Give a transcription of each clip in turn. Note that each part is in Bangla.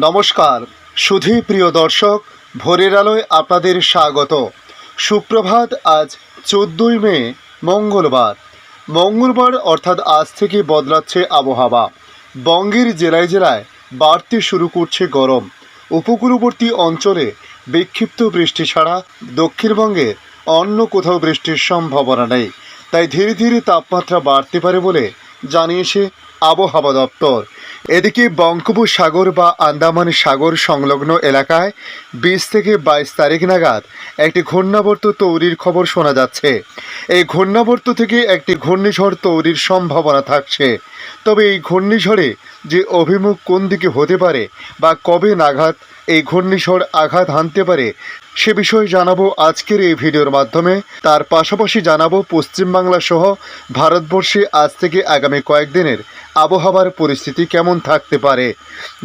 নমস্কার, সুধী প্রিয় দর্শক, ভোরের আলোয় আপনাদের স্বাগত। সুপ্রভাত, আজ চোদ্দই মে, মঙ্গলবার। মঙ্গলবার অর্থাৎ আজ থেকে বদলাচ্ছে আবহাওয়া। বঙ্গের জেলায় জেলায় বাড়তে শুরু করছে গরম। উপকূলবর্তী অঞ্চলে বিক্ষিপ্ত বৃষ্টি ছাড়া দক্ষিণবঙ্গে অন্য কোথাও বৃষ্টির সম্ভাবনা নেই। তাই ধীরে ধীরে তাপমাত্রা বাড়তে পারে বলে জানিয়েছে আবহাওয়া দপ্তর। এদিকে বঙ্গোপসাগর বা আন্দামান সাগর সংলগ্ন এলাকায় বিশ থেকে বাইশ তারিখ নাগাদ একটি ঘূর্ণাবর্ত তৈরির খবর শোনা যাচ্ছে। এই ঘূর্ণাবর্ত থেকে একটি ঘূর্ণিঝড় তৈরির সম্ভাবনা থাকছে। তবে এই ঘূর্ণিঝড়ে যে অভিমুখ কোন দিকে হতে পারে বা কবে নাগাদ এই ঘূর্ণিঝড় আঘাত হানতে পারে, সে বিষয়ে জানাব আজকের এই ভিডিওর মাধ্যমে। তার পাশাপাশি জানাব পশ্চিমবাংলা সহ ভারতবর্ষে আজ থেকে আগামী কয়েকদিনের আবহাওয়ার পরিস্থিতি কেমন থাকতে পারে।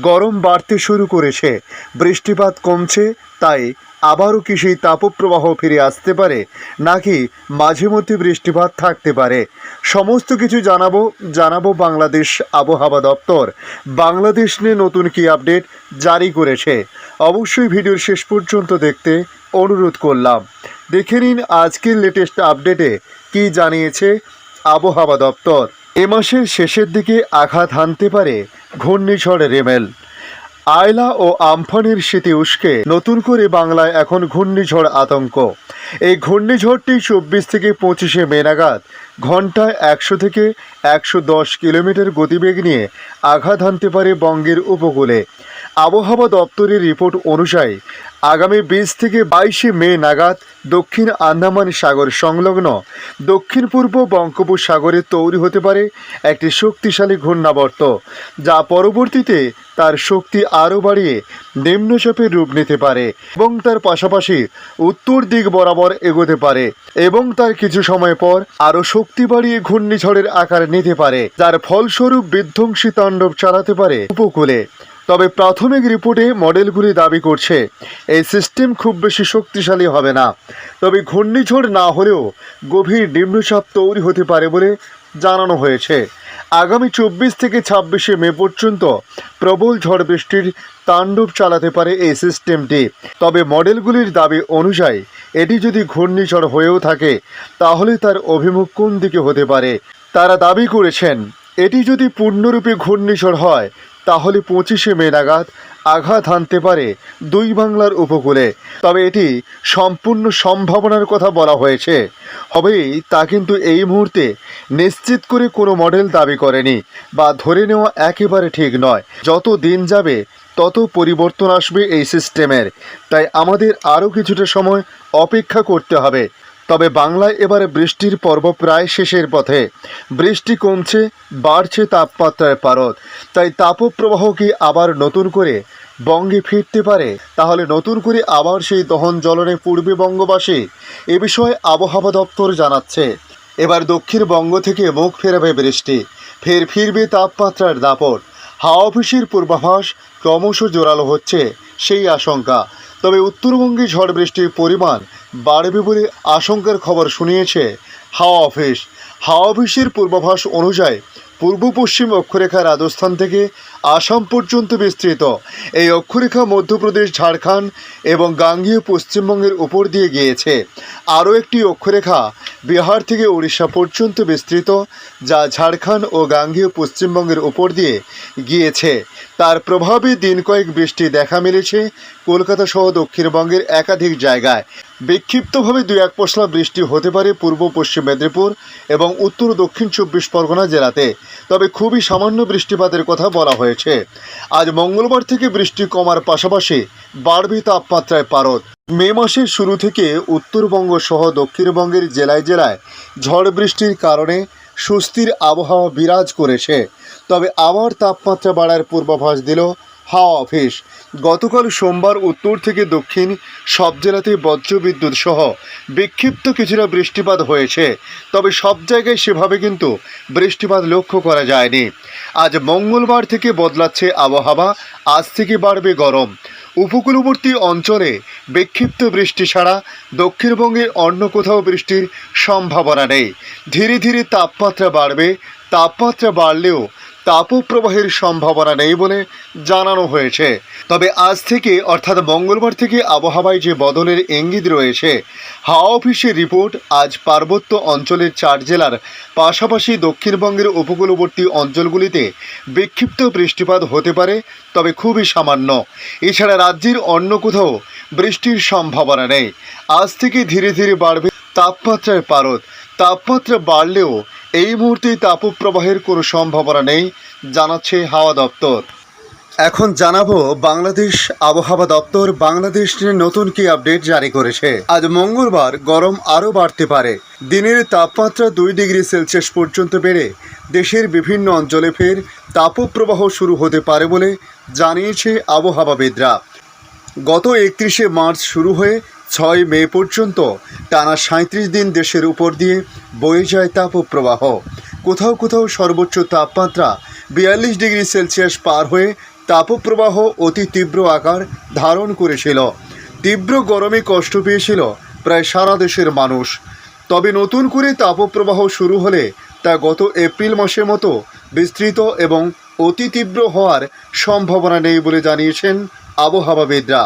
গরম বাড়তে শুরু করেছে, বৃষ্টিপাত কমছে, তাই আবারও কি সেই তাপপ্রবাহ ফিরে আসতে পারে? নাকি মাঝে মধ্যে বৃষ্টিপাত থাকতে পারে? সমস্ত কিছু জানাব জানাব বাংলাদেশ আবহাওয়া দপ্তর। বাংলাদেশ নিয়ে নতুন কি আপডেট জারি করেছে? অবশ্যই ভিডিওর শেষ পর্যন্ত দেখতে অনুরোধ করলাম। দেখে নিন আজকের লেটেস্ট আপডেটে কি জানিয়েছে আবহাওয়া দপ্তর। এ মাসের শেষের দিকে আঘাত হানতে পারে ঘূর্ণিঝড় রেমেল। আয়লা ও আমফানের শীতে উস্কে নতুন করে বাংলায় এখন ঘূর্ণিঝড় আতঙ্ক। এই ঘূর্ণিঝড়টি চব্বিশ থেকে পঁচিশে মে নাগাদ ঘন্টায় একশো থেকে একশো দশ কিলোমিটার গতিবেগ নিয়ে আঘাত হানতে পারে বঙ্গের উপকূলে। আবহাওয়া দপ্তরের রিপোর্ট অনুযায়ী আগামী বিশ থেকে বাইশে মে নাগাদ দক্ষিণ আন্দামান সাগর সংলগ্ন দক্ষিণ পূর্ব বঙ্গোপসাগরে তৈরি হতে পারে একটি শক্তিশালী ঘূর্ণাবর্ত, যা পরবর্তীতে তার শক্তি আরও বাড়িয়ে নিম্নচাপের রূপ নিতে পারে এবং তার পাশাপাশি উত্তর দিক বরাবর এগোতে পারে এবং তার কিছু সময় পর আরও শক্তি বাড়িয়ে ঘূর্ণিঝড়ের আকার নিতে পারে, যার ফলস্বরূপ বিধ্বংসী তাণ্ডব চালাতে পারে উপকূলে। তবে প্রাথমিক রিপোর্টে মডেলগুলি দাবি করছে, এই সিস্টেম খুব বেশি শক্তিশালী হবে না। তবে ঘূর্ণিঝড় না হলেও গভীর নিম্নচাপ তৈরি হতে পারে বলে জানানো হয়েছে। আগামী চব্বিশ থেকে ছাব্বিশে মে পর্যন্ত প্রবল ঝড় বৃষ্টির তাণ্ডব চালাতে পারে এই সিস্টেমটি। তবে মডেলগুলির দাবি অনুযায়ী, এটি যদি ঘূর্ণিঝড় হয়েও থাকে, তাহলে তার অভিমুখ কোন দিকে হতে পারে? তারা দাবি করেছেন, এটি যদি পূর্ণরূপে ঘূর্ণিঝড় হয় তাহলে পঁচিশে মে নাগাদ আঘাত হানতে পারে দুই বাংলার উপকূলে। তবে এটি সম্পূর্ণ সম্ভাবনার কথা বলা হয়েছে। হবেই তা কিন্তু এই মুহূর্তে নিশ্চিত করে কোনো মডেল দাবি করেনি বা ধরে নেওয়া একেবারে ঠিক নয়। যত দিন যাবে, তত পরিবর্তন আসবে এই সিস্টেমের। তাই আমাদের আরও কিছুটা সময় অপেক্ষা করতে হবে। তবে বাংলায় এবারে বৃষ্টির পর্ব প্রায় শেষের পথে। বৃষ্টি কমছে, বাড়ছে তাপমাত্রার পারদ। তাই তাপপ্রবাহ কি আবার নতুন করে বঙ্গে ফিরতে পারে? তাহলে নতুন করে আবার সেই দহন জ্বলনে পূর্বে বঙ্গবাসী এ বিষয়ে আবহাওয়া দপ্তর জানাচ্ছে। এবার দক্ষিণবঙ্গ থেকে মুখ ফেরাবে বৃষ্টি। ফের ফিরবে তাপমাত্রার দাপট। হাওয়া অফিসের পূর্বাভাস ক্রমশ জোরালো হচ্ছে, সেই আশঙ্কা। তবে উত্তরবঙ্গে ঝড় বৃষ্টির পরিমাণ বাড়বে বলে আশঙ্কার খবর শুনিয়েছে হাওয়া অফিস। হাওয়া অফিসের পূর্বাভাস অনুযায়ী পূর্ব পশ্চিম অক্ষরেখা রাজস্থান থেকে আসাম পর্যন্ত বিস্তৃত। এই অক্ষরেখা মধ্যপ্রদেশ, ঝাড়খণ্ড এবং গাঙ্গীয় পশ্চিমবঙ্গের উপর দিয়ে গিয়েছে। আরও একটি অক্ষরেখা বিহার থেকে উড়িষ্যা পর্যন্ত বিস্তৃত, যা ঝাড়খণ্ড ও গাঙ্গীয় পশ্চিমবঙ্গের উপর দিয়ে গিয়েছে। তার প্রভাবে দিন কয়েক বৃষ্টি দেখা মিলেছে কলকাতা সহ দক্ষিণবঙ্গের একাধিক জায়গায়। বিক্ষিপ্তভাবে দুই এক পশলা বৃষ্টি হতে পারে পূর্ব, পশ্চিম মেদিনীপুর এবং উত্তর দক্ষিণ চব্বিশ পরগনা জেলাতে। তবে খুবই সামান্য বৃষ্টিপাতের কথা বলা হয়েছে। আজ মঙ্গলবার থেকে বৃষ্টি কমার পাশাপাশি বাড়বে তাপমাত্রায় পারদ। মে মাসের শুরু থেকে উত্তরবঙ্গ সহ দক্ষিণবঙ্গের জেলায় জেলায় ঝড় বৃষ্টির কারণে সুস্থির আবহাওয়া বিরাজ করেছে। তবে আবার তাপমাত্রা বাড়ার পূর্বাভাস দিল হাওয়া অফিস। গতকাল সোমবার উত্তর থেকে দক্ষিণ সব জেলাতে বজ্রবিদ্যুৎ সহ বিক্ষিপ্ত কিছুটা বৃষ্টিপাত হয়েছে। তবে সব জায়গায় সেভাবে কিন্তু বৃষ্টিপাত লক্ষ্য করা যায়নি। আজ মঙ্গলবার থেকে বদলাচ্ছে আবহাওয়া, আজ থেকে বাড়বে গরম। উপকূলবর্তী অঞ্চলে বিক্ষিপ্ত বৃষ্টি ছাড়া দক্ষিণবঙ্গের অন্য কোথাও বৃষ্টির সম্ভাবনা নেই। ধীরে ধীরে তাপমাত্রা বাড়বে। তাপমাত্রা বাড়লেও তাপপ্রবাহের সম্ভাবনা নেই বলে জানানো হয়েছে। তবে আজ থেকে, অর্থাৎ মঙ্গলবার থেকে আবহাওয়ায় যে বদলের ইঙ্গিত রয়েছে, হাওয়া অফিসের রিপোর্ট আজ পার্বত্য অঞ্চলের চার জেলার পাশাপাশি দক্ষিণবঙ্গের উপকূলবর্তী অঞ্চলগুলিতে বিক্ষিপ্ত বৃষ্টিপাত হতে পারে, তবে খুবই সামান্য। এছাড়া রাজ্যের অন্য কোথাও বৃষ্টির সম্ভাবনা নেই। আজ থেকে ধীরে ধীরে বাড়বে তাপমাত্রার পারদ। তাপমাত্রা বাড়লেও এই মুহূর্তে তাপপ্রবাহের কোনো সম্ভাবনা নেই, জানাচ্ছে হাওয়া দপ্তর। এখন জানাব বাংলাদেশ আবহাওয়া দপ্তর বাংলাদেশ নিয়ে নতুন কি আপডেট জারি করেছে। আজ মঙ্গলবার গরম আরও বাড়তে পারে। দিনের তাপমাত্রা দুই ডিগ্রি সেলসিয়াস পর্যন্ত বেড়ে দেশের বিভিন্ন অঞ্চলে ফের তাপপ্রবাহ শুরু হতে পারে বলে জানিয়েছে আবহাওয়াবিদরা। গত একত্রিশে মার্চ শুরু হয়ে ছয় মে পর্যন্ত টানা সাঁত্রিশ দিন দেশের উপর দিয়ে বয়ে যায় তাপপ্রবাহ। কোথাও কোথাও সর্বোচ্চ তাপমাত্রা বিয়াল্লিশ ডিগ্রি সেলসিয়াস পার হয়ে তাপপ্রবাহ অতি তীব্র আকার ধারণ করেছিল। তীব্র গরমে কষ্ট পেয়েছিল প্রায় সারা দেশের মানুষ। তবে নতুন করে তাপপ্রবাহ শুরু হলে তা গত এপ্রিল মাসের মতো বিস্তৃত এবং অতি তীব্র হওয়ার সম্ভাবনা নেই বলে জানিয়েছেন আবহাওয়াবিদরা।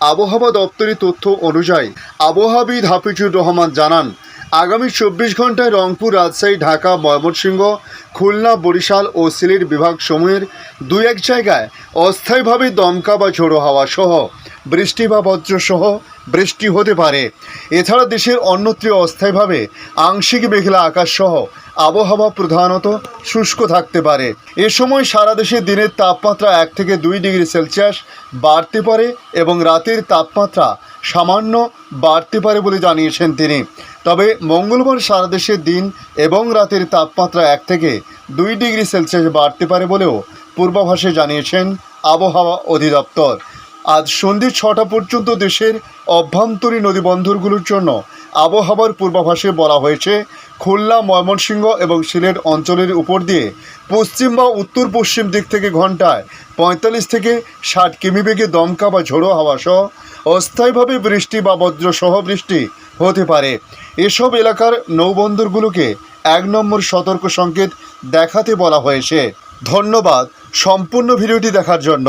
আবহাওয়া দপ্তরের তথ্য অনুযায়ী, আবহাওয়াবিদ হাফিজুর রহমান জানান, আগামী চব্বিশ ঘন্টায় রংপুর, রাজশাহী, ঢাকা, ময়মনসিংহ, খুলনা, বরিশাল ও সিলেট বিভাগ সমূহের দুই এক জায়গায় অস্থায়ীভাবে দমকা বা ঝোড়ো হাওয়া সহ বৃষ্টি বা বজ্রসহ বৃষ্টি হতে পারে। এছাড়া দেশের অন্যত্র অস্থায়ীভাবে আংশিক মেঘলা আকাশ সহ আবহাওয়া প্রধানত শুষ্ক থাকতে পারে। এ সময় সারা দেশে দিনের তাপমাত্রা এক থেকে দুই ডিগ্রি সেলসিয়াস বাড়তে পারে এবং রাতের তাপমাত্রা সামান্য বাড়তে পারে বলে জানিয়েছেন তিনি। তবে মঙ্গলবার সারা দেশের দিন এবং রাতের তাপমাত্রা এক থেকে দুই ডিগ্রি সেলসিয়াস বাড়তে পারে বলেও পূর্বাভাসে জানিয়েছেন আবহাওয়া অধিদপ্তর। আজ সন্ধ্যে ছটা পর্যন্ত দেশের অভ্যন্তরীণ নদীবন্দরগুলোর জন্য আবহাওয়ার পূর্বাভাসে বলা হয়েছে, খুলনা, ময়মনসিংহ এবং সিলেট অঞ্চলের উপর দিয়ে পশ্চিম বা উত্তর পশ্চিম দিক থেকে ঘন্টায় পঁয়তাল্লিশ থেকে ষাট কিমি বেগে দমকা বা ঝোড়ো হাওয়া সহ অস্থায়ীভাবে বৃষ্টি বা বজ্রসহ বৃষ্টি হতে পারে। এসব এলাকার নৌবন্দরগুলোকে এক নম্বর সতর্ক সংকেত দেখাতে বলা হয়েছে। ধন্যবাদ। সম্পূর্ণ ভিডিওটি দেখার জন্য।